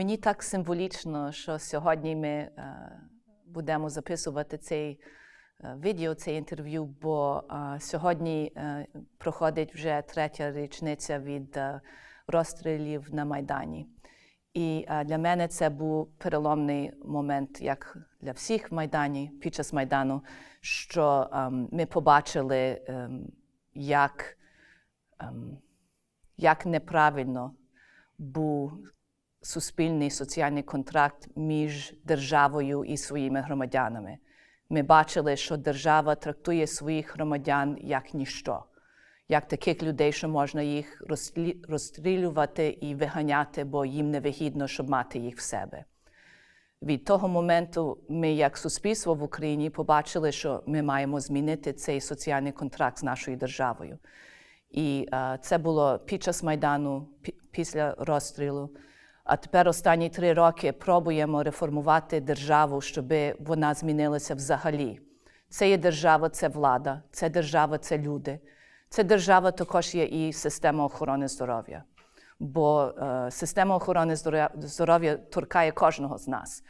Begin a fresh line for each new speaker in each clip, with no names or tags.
мені так символічно, що сьогодні ми е, будемо записувати цей е, відео, це інтерв'ю, бо е, сьогодні проходить вже третя річниця від розстрілів на Майдані. І для мене це був переломний момент, як для всіх в Майдані, під час Майдану, що ем, ми побачили, ем, як, ем, як неправильно був суспільний соціальний контракт між державою і своїми громадянами. Ми бачили, що держава трактує своїх громадян як ніщо, як таких людей, що можна їх розстрілювати і виганяти, бо їм невигідно, щоб мати їх в себе. Від того моменту ми, як суспільство в Україні, побачили, що ми маємо змінити цей соціальний контракт з нашою державою. І е, це було під час Майдану, пі- після розстрілу. А тепер останні три роки пробуємо реформувати державу, щоб вона змінилася взагалі. Це є держава, це влада, це держава, це люди. Це держава також є і система охорони здоров'я. Бо е, система охорони здоров'я- здоров'я торкає кожного з нас.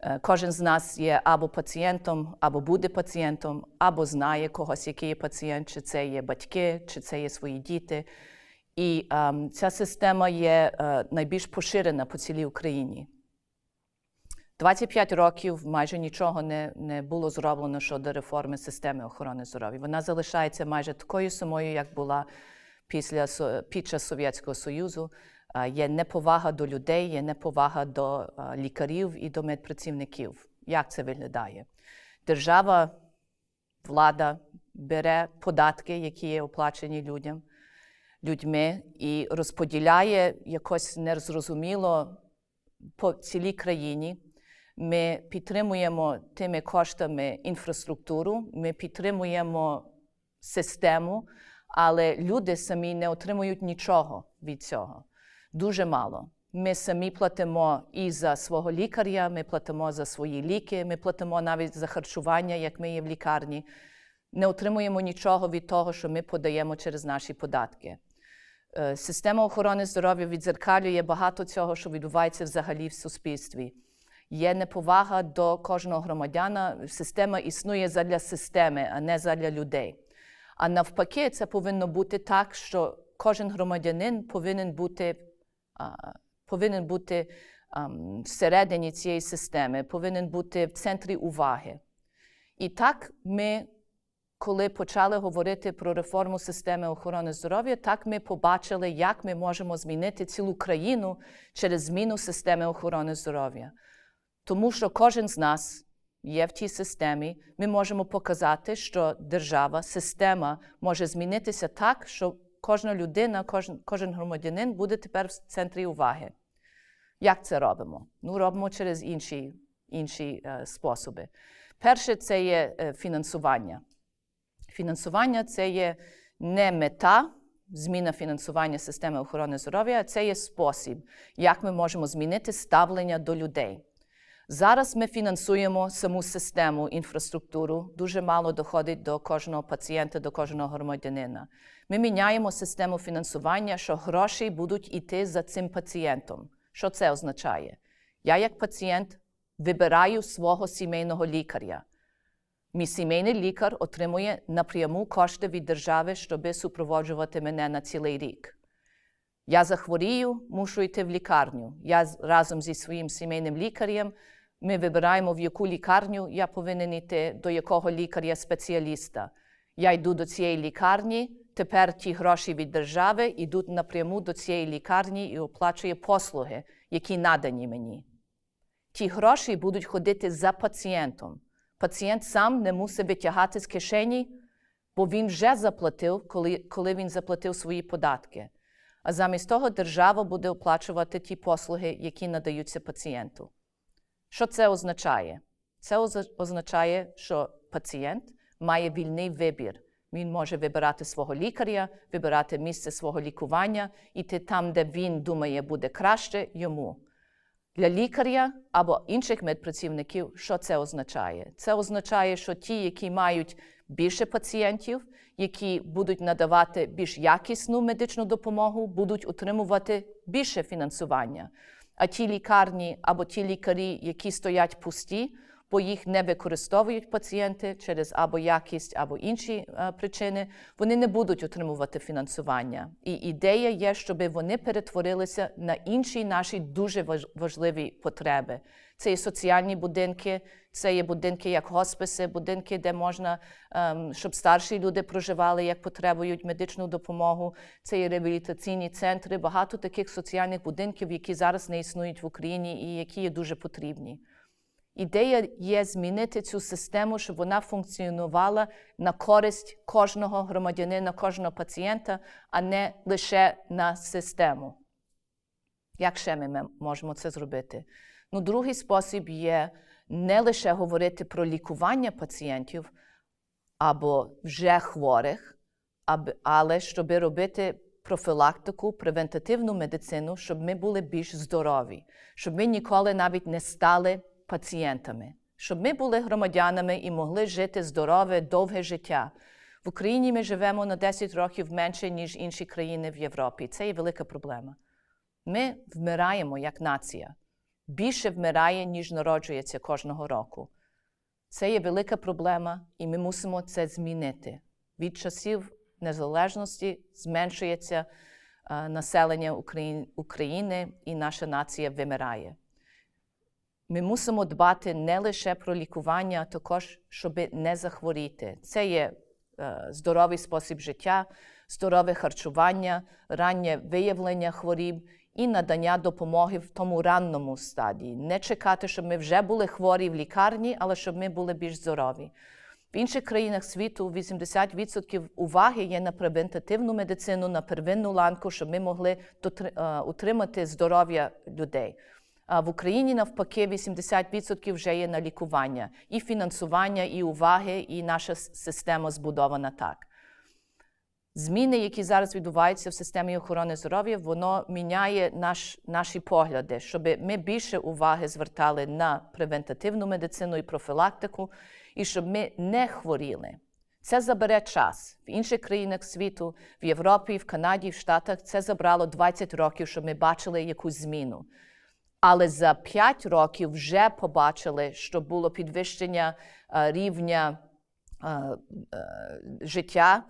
Е, Кожен з нас є або пацієнтом, або буде пацієнтом, або знає когось, який є пацієнт, чи це є батьки, чи це є свої діти. І ем, ця система є е, найбільш поширена по цілій Україні. 25 років майже нічого не, не було зроблено щодо реформи системи охорони здоров'я. Вона залишається майже такою самою, як була після, під час Совєтського Союзу. Е, Є неповага до людей, є неповага до е, лікарів і до медпрацівників. Як це виглядає? Держава, влада бере податки, які є оплачені людям, людьми, і розподіляє якось незрозуміло по цілій країні. Ми підтримуємо тими коштами інфраструктуру, ми підтримуємо систему, але люди самі не отримують нічого від цього. Дуже мало. Ми самі платимо і за свого лікаря, ми платимо за свої ліки, ми платимо навіть за харчування, як ми є в лікарні. Не отримуємо нічого від того, що ми подаємо через наші податки. Е, Система охорони здоров'я відзеркалює багато цього, що відбувається взагалі в суспільстві. Є неповага до кожного громадяна. Система існує задля системи, а не задля людей. А навпаки, це повинно бути так, що кожен громадянин повинен бути, повинен бути всередині цієї системи, повинен бути в центрі уваги. І так ми коли почали говорити про реформу системи охорони здоров'я, так ми побачили, як ми можемо змінити цілу країну через зміну системи охорони здоров'я. Тому що кожен з нас є в тій системі, ми можемо показати, що держава, система може змінитися так, що кожна людина, кожен, кожен громадянин буде тепер в центрі уваги. Як це робимо? Ну, робимо через інші, інші е, способи. Перше, це є е, фінансування. Фінансування це є не мета, зміна фінансування системи охорони здоров'я, це є спосіб, як ми можемо змінити ставлення до людей. Зараз ми фінансуємо саму систему, інфраструктуру, дуже мало доходить до кожного пацієнта, до кожного громадянина. Ми міняємо систему фінансування, що гроші будуть йти за цим пацієнтом. Що це означає? Я, як пацієнт, вибираю свого сімейного лікаря. Мій сімейний лікар отримує напряму кошти від держави, щоб супроводжувати мене на цілий рік. Я захворію, мушу йти в лікарню. Я разом зі своїм сімейним лікарем ми вибираємо, в яку лікарню я повинен йти, до якого лікаря-спеціаліста. Я йду до цієї лікарні, тепер ті гроші від держави йдуть напряму до цієї лікарні і оплачує послуги, які надані мені. Ті гроші будуть ходити за пацієнтом. Пацієнт сам не мусить витягати з кишені, бо він вже заплатив, коли, коли він заплатив свої податки. А замість того держава буде оплачувати ті послуги, які надаються пацієнту. Що це означає? Це означає, що пацієнт має вільний вибір. Він може вибирати свого лікаря, вибирати місце свого лікування, іти там, де він думає, буде краще йому. Для лікаря або інших медпрацівників, що це означає? Це означає, що ті, які мають більше пацієнтів, які будуть надавати більш якісну медичну допомогу, будуть отримувати більше фінансування. а ті лікарні або ті лікарі, які стоять пусті, бо їх не використовують пацієнти через або якість, або інші е, причини, вони не будуть отримувати фінансування. І ідея є, щоб вони перетворилися на інші наші дуже важ- важливі потреби. Це є соціальні будинки, це є будинки як хосписи, будинки, де можна, ем, щоб старші люди проживали, як потребують медичну допомогу. Це є реабілітаційні центри, багато таких соціальних будинків, які зараз не існують в Україні і які є дуже потрібні. Ідея є змінити цю систему, щоб вона функціонувала на користь кожного громадянина, кожного пацієнта, а не лише на систему. Як ще ми можемо це зробити? Ну, другий спосіб є не лише говорити про лікування пацієнтів або вже хворих, але щоб робити профілактику, превентативну медицину, щоб ми були більш здорові, щоб ми ніколи навіть не стали пацієнтами, щоб ми були громадянами і могли жити здорове, довге життя. В Україні ми живемо на 10 років менше, ніж інші країни в Європі. Це є велика проблема. Ми вмираємо як нація. Більше вмирає, ніж народжується кожного року. Це є велика проблема, і ми мусимо це змінити. Від часів незалежності зменшується е, населення Украї- України, і наша нація вимирає. Ми мусимо дбати не лише про лікування, а також, щоб не захворіти. Це є е, здоровий спосіб життя, здорове харчування, раннє виявлення хворіб і надання допомоги в тому ранному стадії. Не чекати, щоб ми вже були хворі в лікарні, але щоб ми були більш здорові. В інших країнах світу 80% уваги є на превентативну медицину, на первинну ланку, щоб ми могли дотри- е, утримати здоров'я людей. В Україні навпаки 80% вже є на лікування, і фінансування, і уваги, і наша система збудована так. Зміни, які зараз відбуваються в системі охорони здоров'я, воно міняє наш, наші погляди, щоб ми більше уваги звертали на превентативну медицину і профілактику, і щоб ми не хворіли. Це забере час. В інших країнах світу, в Європі, в Канаді, в Штатах це забрало 20 років, щоб ми бачили якусь зміну. Але за 5 років вже побачили, що було підвищення е, рівня е, е, життя,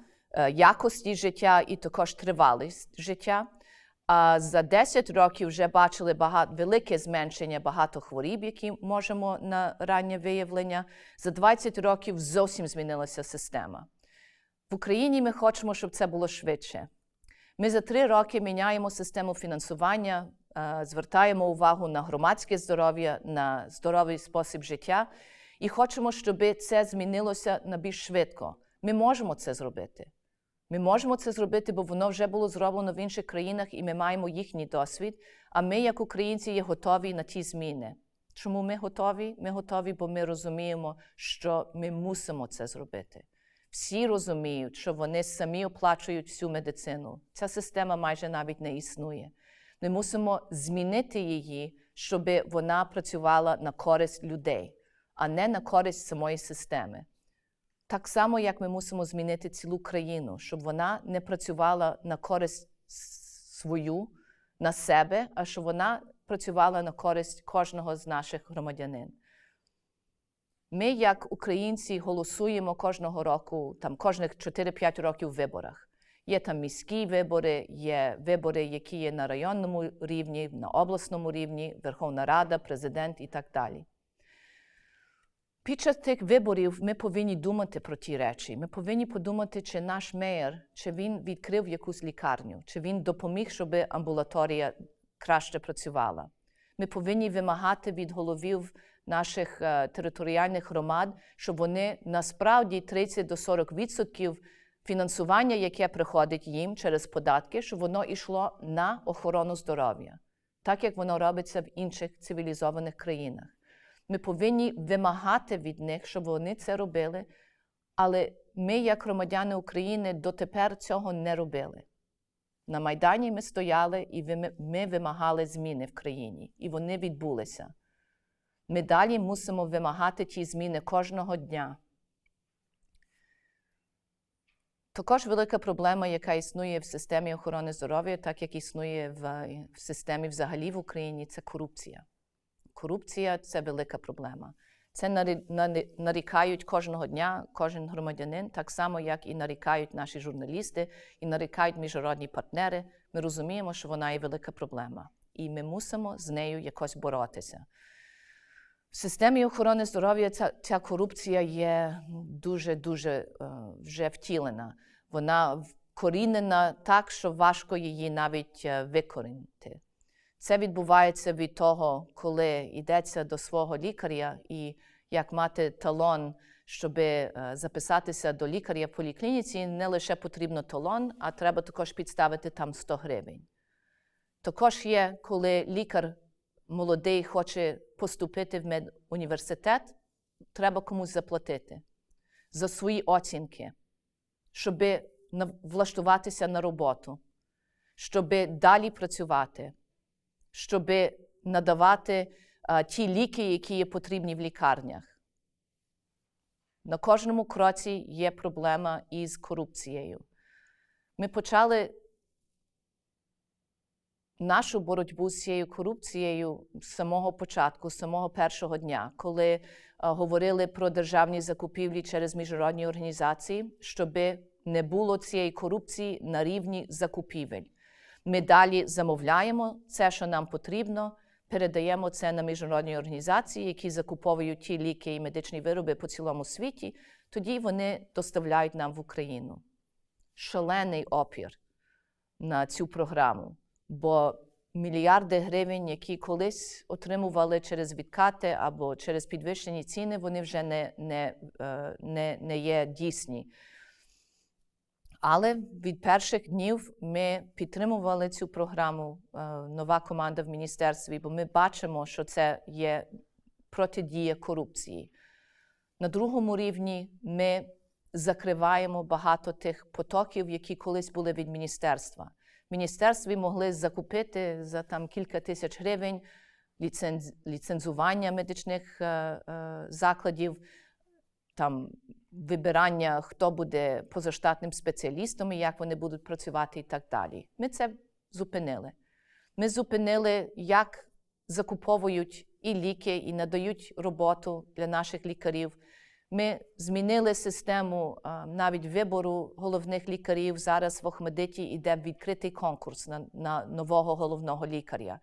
якості життя і також тривалість життя. А за 10 років вже бачили багато, велике зменшення багато хворіб, які можемо на раннє виявлення. За 20 років зовсім змінилася система. В Україні ми хочемо, щоб це було швидше. Ми за три роки міняємо систему фінансування, звертаємо увагу на громадське здоров'я, на здоровий спосіб життя і хочемо, щоб це змінилося на більш швидко. Ми можемо це зробити. Ми можемо це зробити, бо воно вже було зроблено в інших країнах, і ми маємо їхній досвід. А ми, як українці, є готові на ті зміни. Чому ми готові? Ми готові, бо ми розуміємо, що ми мусимо це зробити. Всі розуміють, що вони самі оплачують всю медицину. Ця система майже навіть не існує. Ми мусимо змінити її, щоб вона працювала на користь людей, а не на користь самої системи. Так само, як ми мусимо змінити цілу країну, щоб вона не працювала на користь свою, на себе, а щоб вона працювала на користь кожного з наших громадянин. Ми, як українці, голосуємо кожного року, там кожних 4-5 років в виборах. Є там міські вибори, є вибори, які є на районному рівні, на обласному рівні, Верховна Рада, президент і так далі. Під час тих виборів ми повинні думати про ті речі. Ми повинні подумати, чи наш мер, чи він відкрив якусь лікарню, чи він допоміг, щоб амбулаторія краще працювала. Ми повинні вимагати від головів наших е, територіальних громад, щоб вони насправді 30 до 40 відсотків фінансування, яке приходить їм через податки, щоб воно йшло на охорону здоров'я, так як воно робиться в інших цивілізованих країнах. Ми повинні вимагати від них, щоб вони це робили, але ми, як громадяни України, дотепер цього не робили. На Майдані ми стояли і ми вимагали зміни в країні, і вони відбулися. Ми далі мусимо вимагати ті зміни кожного дня. Також велика проблема, яка існує в системі охорони здоров'я, так як існує в, в системі взагалі в Україні, це корупція. Корупція це велика проблема. Це нарікають кожного дня кожен громадянин, так само, як і нарікають наші журналісти, і нарікають міжнародні партнери. Ми розуміємо, що вона є велика проблема, і ми мусимо з нею якось боротися. В системі охорони здоров'я ця, ця корупція є дуже-дуже вже втілена. Вона вкорінена так, що важко її навіть викорінити. Це відбувається від того, коли йдеться до свого лікаря і як мати талон, щоб записатися до лікаря в поліклініці, не лише потрібно талон, а треба також підставити там 100 гривень. Також є, коли лікар молодий хоче поступити в медуніверситет, треба комусь заплатити за свої оцінки, щоб влаштуватися на роботу, щоб далі працювати, щоб надавати а, ті ліки, які є потрібні в лікарнях. На кожному кроці є проблема із корупцією. Ми почали нашу боротьбу з цією корупцією з самого початку, з самого першого дня, коли е, говорили про державні закупівлі через міжнародні організації, щоб не було цієї корупції на рівні закупівель. Ми далі замовляємо це, що нам потрібно, передаємо це на міжнародні організації, які закуповують ті ліки і медичні вироби по цілому світі. Тоді вони доставляють нам в Україну. Шалений опір на цю програму бо мільярди гривень, які колись отримували через відкати або через підвищені ціни, вони вже не, не, не, не є дійсні. Але від перших днів ми підтримували цю програму, нова команда в міністерстві, бо ми бачимо, що це є протидія корупції. На другому рівні ми закриваємо багато тих потоків, які колись були від міністерства міністерстві могли закупити за там кілька тисяч гривень ліценз, ліцензування медичних е, е, закладів, там вибирання, хто буде позаштатним спеціалістом і як вони будуть працювати і так далі. Ми це зупинили. Ми зупинили, як закуповують і ліки, і надають роботу для наших лікарів. Ми змінили систему навіть вибору головних лікарів. Зараз в Охмедиті йде відкритий конкурс на, на нового головного лікаря.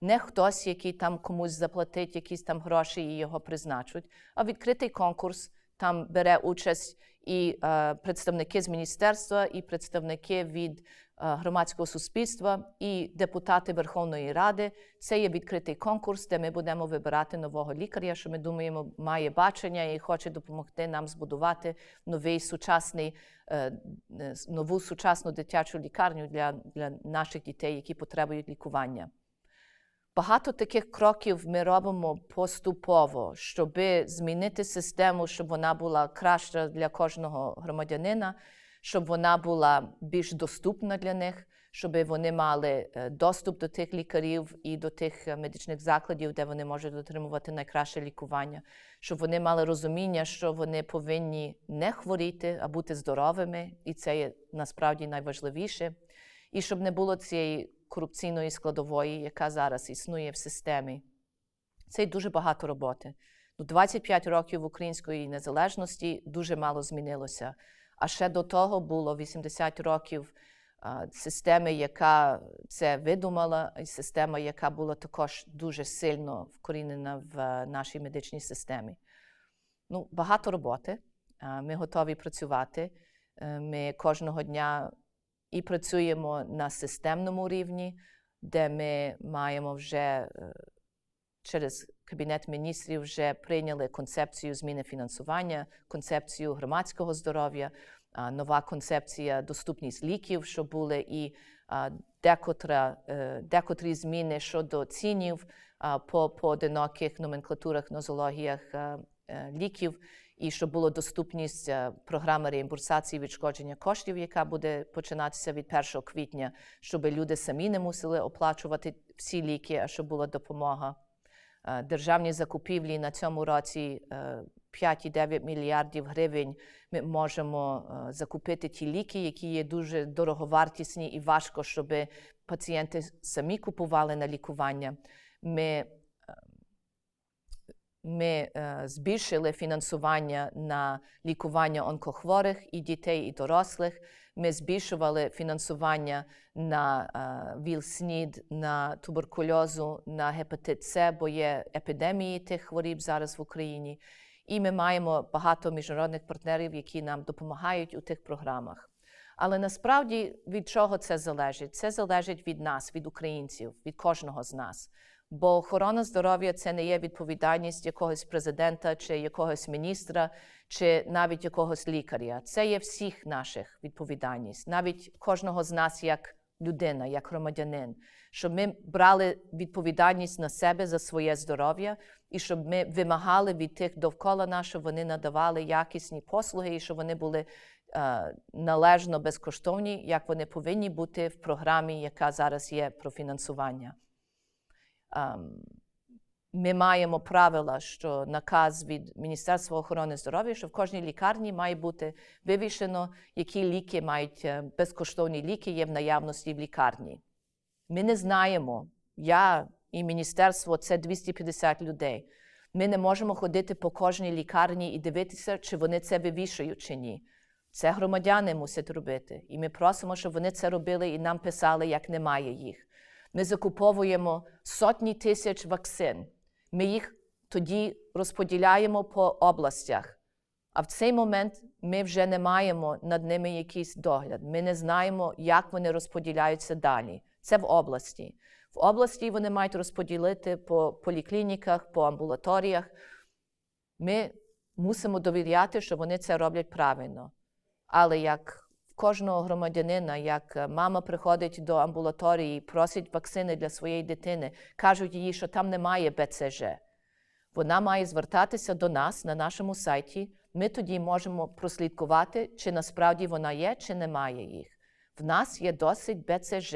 Не хтось, який там комусь заплатить якісь там гроші і його призначуть, а відкритий конкурс там бере участь і е, представники з міністерства, і представники від Е, громадського суспільства і депутати Верховної Ради. Це є відкритий конкурс, де ми будемо вибирати нового лікаря, що ми думаємо, має бачення і хоче допомогти нам збудувати новий сучасний, е, нову сучасну дитячу лікарню для, для наших дітей, які потребують лікування. Багато таких кроків ми робимо поступово, щоб змінити систему, щоб вона була краща для кожного громадянина щоб вона була більш доступна для них, щоб вони мали е, доступ до тих лікарів і до тих е, медичних закладів, де вони можуть отримувати найкраще лікування, щоб вони мали розуміння, що вони повинні не хворіти, а бути здоровими, і це є насправді найважливіше. І щоб не було цієї корупційної складової, яка зараз існує в системі. Це дуже багато роботи. 25 років української незалежності дуже мало змінилося. А ще до того було 80 років системи, яка це видумала, і система, яка була також дуже сильно вкорінена в нашій медичній системі. Ну, Багато роботи. Ми готові працювати. Е, ми кожного дня і працюємо на системному рівні, де ми маємо вже е, через Кабінет міністрів вже прийняли концепцію зміни фінансування, концепцію громадського здоров'я, нова концепція доступність ліків, що були і декотра, е, декотрі зміни щодо цінів по поодиноких номенклатурах, нозологіях е, ліків. І щоб була доступність програми реімбурсації відшкодження коштів, яка буде починатися від 1 квітня, щоб люди самі не мусили оплачувати всі ліки, а щоб була допомога. Державні закупівлі на цьому році 5,9 мільярдів гривень ми можемо е, закупити ті ліки, які є дуже дороговартісні і важко, щоб пацієнти самі купували на лікування. Ми, е, ми е, збільшили фінансування на лікування онкохворих і дітей, і дорослих. Ми збільшували фінансування на е, ВІЛ-СНІД, на туберкульозу, на гепатит С, бо є епідемії тих хворіб зараз в Україні. І ми маємо багато міжнародних партнерів, які нам допомагають у тих програмах. Але насправді від чого це залежить? Це залежить від нас, від українців, від кожного з нас. Бо охорона здоров'я це не є відповідальність якогось президента чи якогось міністра, чи навіть якогось лікаря. Це є всіх наших відповідальність, навіть кожного з нас як людина, як громадянин, щоб ми брали відповідальність на себе за своє здоров'я і щоб ми вимагали від тих довкола нас, щоб вони надавали якісні послуги і щоб вони були е, належно безкоштовні, як вони повинні бути в програмі, яка зараз є про фінансування. Ем, ми маємо правила, що наказ від Міністерства охорони здоров'я, що в кожній лікарні має бути вивішено, які ліки мають е, безкоштовні ліки є в наявності в лікарні. Ми не знаємо, я і міністерство це 250 людей. Ми не можемо ходити по кожній лікарні і дивитися, чи вони це вивішують чи ні. Це громадяни мусять робити. І ми просимо, щоб вони це робили і нам писали, як немає їх. Ми закуповуємо сотні тисяч вакцин. Ми їх тоді розподіляємо по областях. А в цей момент ми вже не маємо над ними якийсь догляд. Ми не знаємо, як вони розподіляються далі. Це в області. В області вони мають розподілити по поліклініках, по амбулаторіях. Ми мусимо довіряти, що вони це роблять правильно. Але як кожного громадянина, як е, мама приходить до амбулаторії, просить вакцини для своєї дитини, кажуть їй, що там немає БЦЖ. Вона має звертатися до нас на нашому сайті. Ми тоді можемо прослідкувати, чи насправді вона є, чи немає їх. В нас є досить БЦЖ,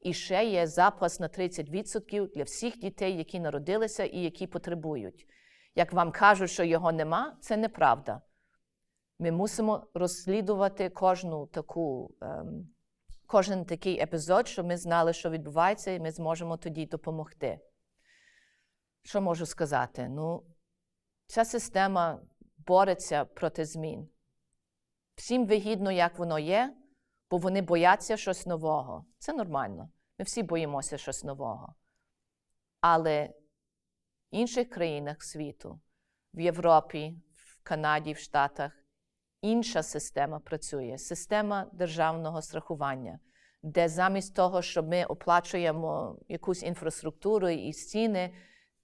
і ще є запас на 30% для всіх дітей, які народилися і які потребують. Як вам кажуть, що його нема, це неправда. Ми мусимо розслідувати кожну таку, ем, кожен такий епізод, щоб ми знали, що відбувається, і ми зможемо тоді допомогти. Що можу сказати? Ну, ця система бореться проти змін. Всім вигідно, як воно є, бо вони бояться щось нового. Це нормально. Ми всі боїмося щось нового. Але в інших країнах світу, в Європі, в Канаді, в Штатах, інша система працює система державного страхування, де замість того, щоб ми оплачуємо якусь інфраструктуру і стіни,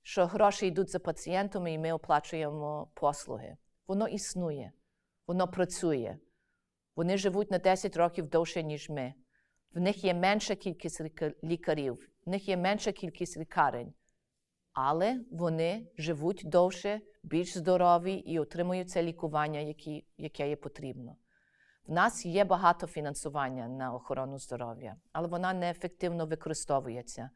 що гроші йдуть за пацієнтами, і ми оплачуємо послуги. Воно існує, воно працює. Вони живуть на 10 років довше, ніж ми. В них є менша кількість лікарів, в них є менша кількість лікарень, але вони живуть довше, більш здорові і отримують це лікування, які, яке є потрібно. В нас є багато фінансування на охорону здоров'я, але вона неефективно використовується.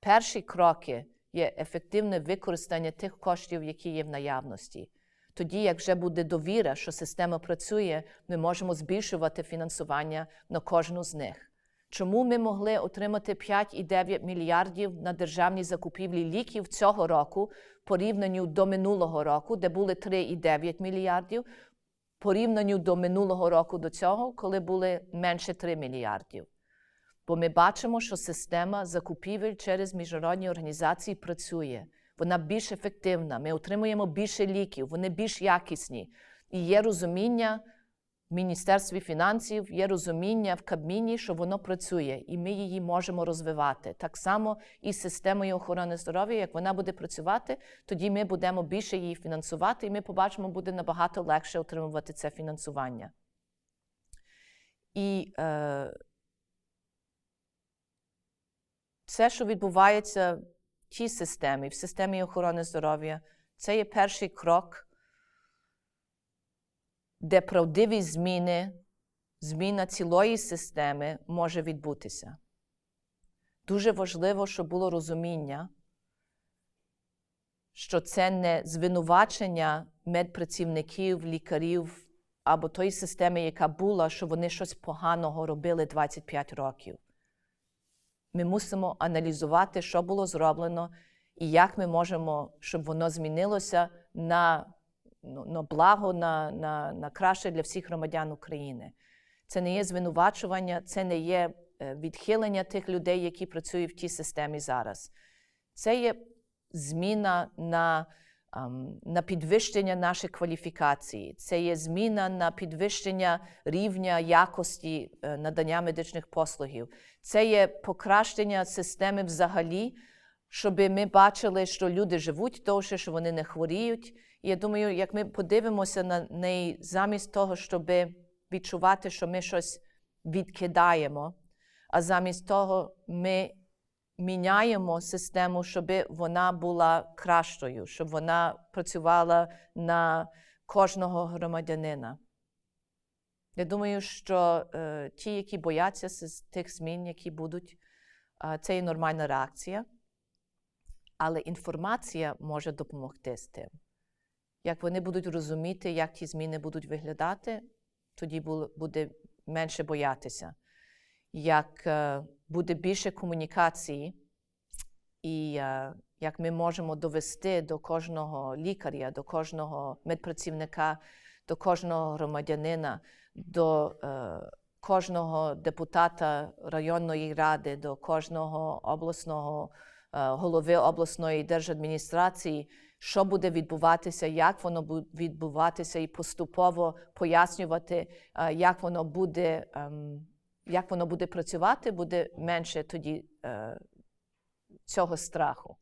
Перші кроки є ефективне використання тих коштів, які є в наявності. Тоді, як вже буде довіра, що система працює, ми можемо збільшувати фінансування на кожну з них. Чому ми могли отримати 5,9 мільярдів на державні закупівлі ліків цього року порівнянню до минулого року, де були 3,9 мільярдів, порівнянню до минулого року до цього, коли були менше 3 мільярдів? Бо ми бачимо, що система закупівель через міжнародні організації працює. Вона більш ефективна. Ми отримуємо більше ліків, вони більш якісні. І є розуміння Міністерстві фінансів, є розуміння в Кабміні, що воно працює, і ми її можемо розвивати. Так само і з системою охорони здоров'я, як вона буде працювати, тоді ми будемо більше її фінансувати, і ми побачимо, буде набагато легше отримувати це фінансування. І е, все, що відбувається в тій системі, в системі охорони здоров'я, це є перший крок, де правдиві зміни, зміна цілої системи може відбутися. Дуже важливо, щоб було розуміння, що це не звинувачення медпрацівників, лікарів або тої системи, яка була, що вони щось поганого робили 25 років. Ми мусимо аналізувати, що було зроблено, і як ми можемо, щоб воно змінилося на, ну, на благо, на, на, на краще для всіх громадян України. Це не є звинувачування, це не є е, відхилення тих людей, які працюють в тій системі зараз. Це є зміна на, на підвищення нашої кваліфікації, це є зміна на підвищення рівня якості е, надання медичних послугів, це є покращення системи взагалі, щоб ми бачили, що люди живуть довше, що вони не хворіють. Я думаю, як ми подивимося на неї замість того, щоб відчувати, що ми щось відкидаємо, а замість того ми міняємо систему, щоб вона була кращою, щоб вона працювала на кожного громадянина. Я думаю, що е, ті, які бояться з тих змін, які будуть, е, це є нормальна реакція. Але інформація може допомогти з тим. Як вони будуть розуміти, як ті зміни будуть виглядати, тоді буде менше боятися. Як е, буде більше комунікації, і е, як ми можемо довести до кожного лікаря, до кожного медпрацівника, до кожного громадянина, до е, кожного депутата районної ради, до кожного обласного голови обласної держадміністрації, що буде відбуватися, як воно буде відбуватися, і поступово пояснювати, е, як воно буде, ем, як воно буде працювати, буде менше тоді е, цього страху.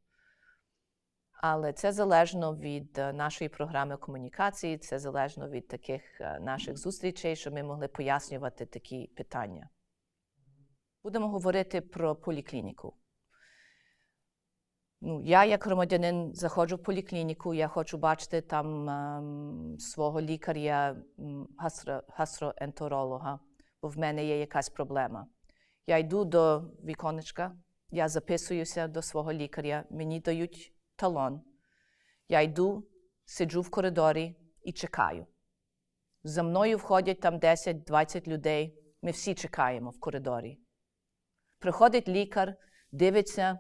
Але це залежно від е, нашої програми комунікації, це залежно від таких наших зустрічей, щоб ми могли пояснювати такі питання. Будемо говорити про поліклініку. Ну, я, як громадянин, заходжу в поліклініку, я хочу бачити там ем, свого лікаря, гастро, гастроентеролога, бо в мене є якась проблема. Я йду до віконечка, я записуюся до свого лікаря, мені дають талон. Я йду, сиджу в коридорі і чекаю. За мною входять там 10-20 людей. Ми всі чекаємо в коридорі. Приходить лікар, дивиться,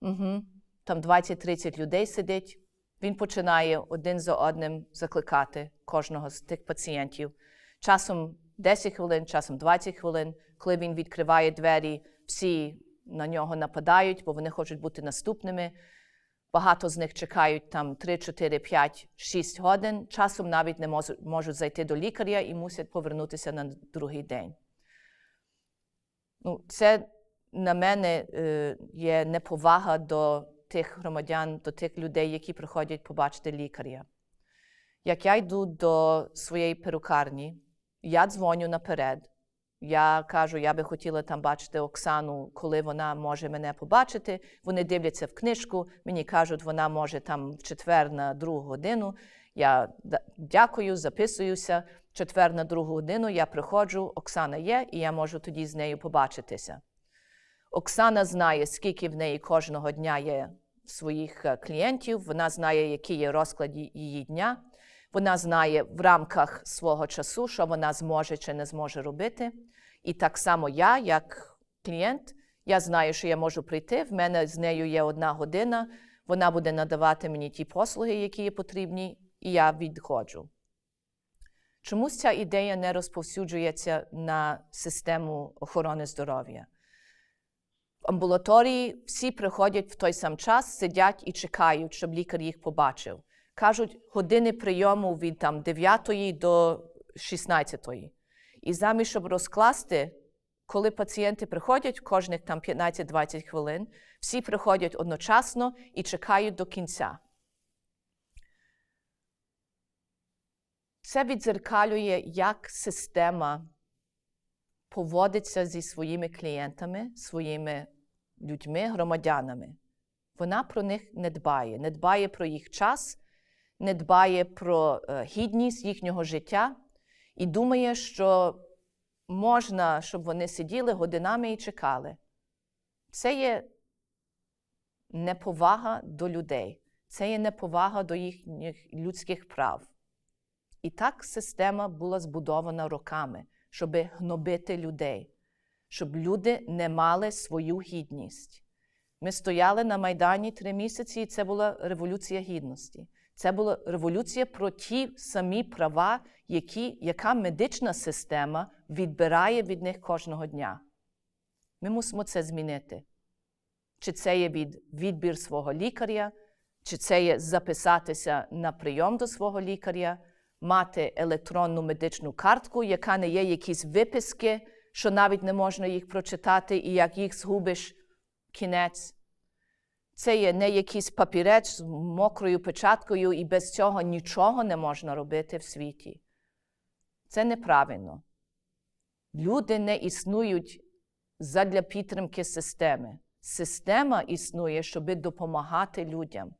угу, там 20-30 людей сидить. Він починає один за одним закликати кожного з тих пацієнтів. Часом 10 хвилин, часом 20 хвилин, коли він відкриває двері, всі на нього нападають, бо вони хочуть бути наступними. Багато з них чекають там 3, 4, 5, 6 годин. Часом навіть не можуть, зайти до лікаря і мусять повернутися на другий день. Ну, це на мене е, є неповага до тих громадян, до тих людей, які приходять побачити лікаря. Як я йду до своєї перукарні, я дзвоню наперед. Я кажу, я би хотіла там бачити Оксану, коли вона може мене побачити. Вони дивляться в книжку, мені кажуть, вона може там в четвер на другу годину. Я дякую, записуюся. Четвер на другу годину я приходжу, Оксана є, і я можу тоді з нею побачитися. Оксана знає, скільки в неї кожного дня є своїх е, клієнтів, вона знає, який є розклад її дня. Вона знає в рамках свого часу, що вона зможе чи не зможе робити. І так само я, як клієнт, я знаю, що я можу прийти. В мене з нею є одна година. Вона буде надавати мені ті послуги, які є потрібні, і я відходжу. Чомусь ця ідея не розповсюджується на систему охорони здоров'я. Амбулаторії всі приходять в той сам час, сидять і чекають, щоб лікар їх побачив. Кажуть, години прийому від там, 9 до 16. І замість, щоб розкласти, коли пацієнти приходять, кожних там 15-20 хвилин, всі приходять одночасно і чекають до кінця. Це відзеркалює, як система поводиться зі своїми клієнтами, своїми людьми, громадянами. Вона про них не дбає, не дбає про їх час, не дбає про е, гідність їхнього життя і думає, що можна, щоб вони сиділи годинами і чекали. Це є неповага до людей. Це є неповага до їхніх людських прав. І так система була збудована роками, щоб гнобити людей, щоб люди не мали свою гідність. Ми стояли на Майдані три місяці, і це була революція гідності. Це була революція про ті самі права, які, яка медична система відбирає від них кожного дня. Ми мусимо це змінити. Чи це є від відбір свого лікаря, чи це є записатися на прийом до свого лікаря, мати електронну медичну картку, яка не є якісь виписки, що навіть не можна їх прочитати, і як їх згубиш кінець. Це є не якийсь папірець з мокрою печаткою, і без цього нічого не можна робити в світі. Це неправильно. Люди не існують задля підтримки системи. Система існує, щоб допомагати людям.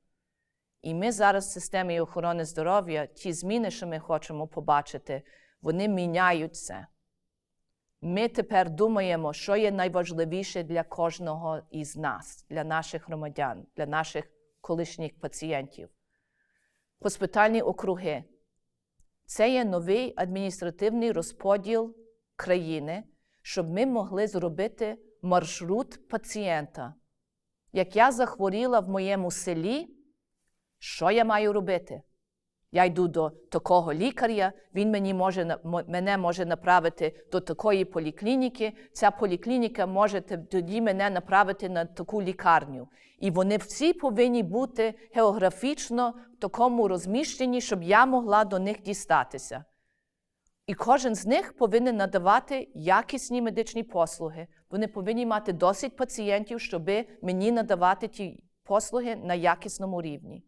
І ми зараз в системі охорони здоров'я, ті зміни, що ми хочемо побачити, вони міняють це. Ми тепер думаємо, що є найважливіше для кожного із нас, для наших громадян, для наших колишніх пацієнтів. Госпітальні округи це є новий адміністративний розподіл країни, щоб ми могли зробити маршрут пацієнта. Як я захворіла в моєму селі, що я маю робити? Я йду до такого лікаря, він мені може, мене може направити до такої поліклініки. Ця поліклініка може тоді мене направити на таку лікарню. І вони всі повинні бути географічно в такому розміщенні, щоб я могла до них дістатися. І кожен з них повинен надавати якісні медичні послуги. Вони повинні мати досить пацієнтів, щоб мені надавати ті послуги на якісному рівні.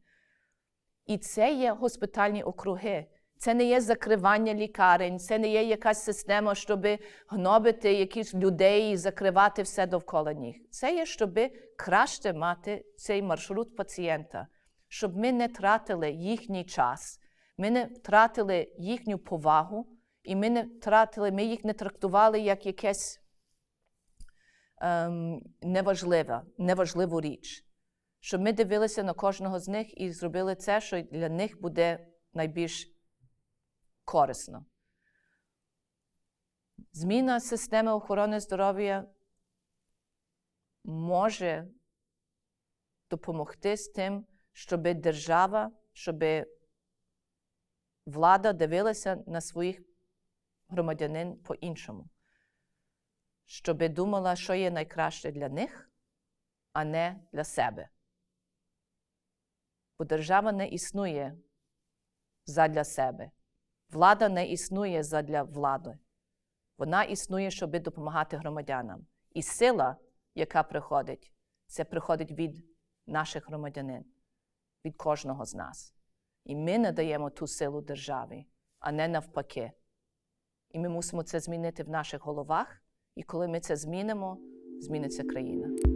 І це є госпітальні округи. Це не є закривання лікарень, це не є якась система, щоб гнобити якісь людей і закривати все довкола них. Це є, щоб краще мати цей маршрут пацієнта, щоб ми не тратили їхній час, ми не втратили їхню повагу, і ми не втратили, ми їх не трактували як якесь ем, неважливе, неважливу річ щоб ми дивилися на кожного з них і зробили це, що для них буде найбільш корисно. Зміна системи охорони здоров'я може допомогти з тим, щоб держава, щоб влада дивилася на своїх громадянин по-іншому, щоб думала, що є найкраще для них, а не для себе. Бо держава не існує задля себе. Влада не існує задля влади. Вона існує, щоб допомагати громадянам. І сила, яка приходить, це приходить від наших громадянин, від кожного з нас. І ми надаємо ту силу державі, а не навпаки. І ми мусимо це змінити в наших головах. І коли ми це змінимо, зміниться країна.